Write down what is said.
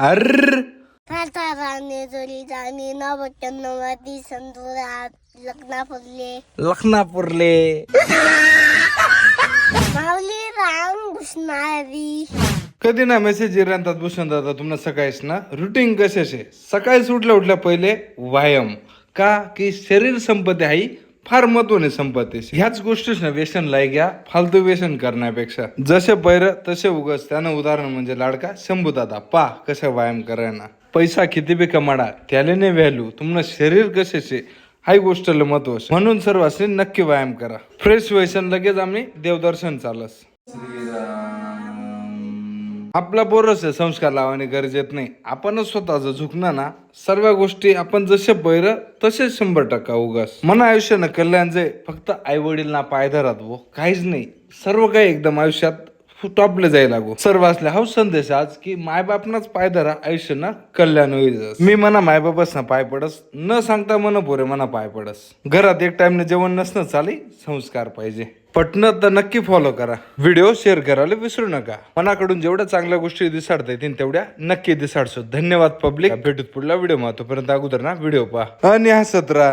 अर राणे जोरी जाणे नवटन्नवती संतुरात लग्ना फुलले लखनापूरले. माऊली राम घुसणारी कधी ना मेसेज राहतात भूषण दादा तुम्हाला सकाळीच ना? रुटीन कशाचे? सकाळी उठल्या उठल्या पहिले व्यायाम. का? की शरीर संपत्ती आहे फार महत्वाने संपत्ती ह्याच गोष्टीच ना व्यसन लाई घ्या फालतू व्यसन करण्यापेक्षा. जसे पैर तसे उगस त्यानं उदाहरण म्हणजे लाडका शंभू दादा पा कसा व्यायाम करायना. पैसा किती बी कमाडा त्याले नाही व्हॅल्यू तुम्हाला शरीर कशाचे हाही गोष्टला महत्त्व म्हणून सर्वांनी नक्की व्यायाम करा. फ्रेश व्यसन लगेच आम्ही देवदर्शन चालस. आपला बोरस संस्कार लावणे गरजेत नाही. आपणच स्वतःच झुकणं ना. सर्व गोष्टी आपण जसे बैर तसेच शंभर टक्का उगास मन आयुष्यानं कल्याण जे फक्त आई वडील ना पाय धरात वो काहीच नाही. सर्व काही एकदम आयुष्यात टॉपले जायला लागो. सर्व असल्या हा संदेश आज की मायबापनाच पाय धरा आयुष्य ना कल्याण होईल मी म्हणा मायबापच ना पाय पडस न सांगता मन पोरे म्हणा पाय पडस. घरात एक टाइमने जेवण नसणं चाली संस्कार पाहिजे. पटणं तर नक्की फॉलो करा. व्हिडिओ शेअर करायला विसरू नका. मनाकडून जेवढ्या चांगल्या गोष्टी दिसाडता येतील तेवढ्या नक्की दिसाडसो. धन्यवाद पब्लिक भेटूत पुढला व्हिडिओ तोपर्यंत अगोदर ना व्हिडिओ पहा. आणि हा सतरा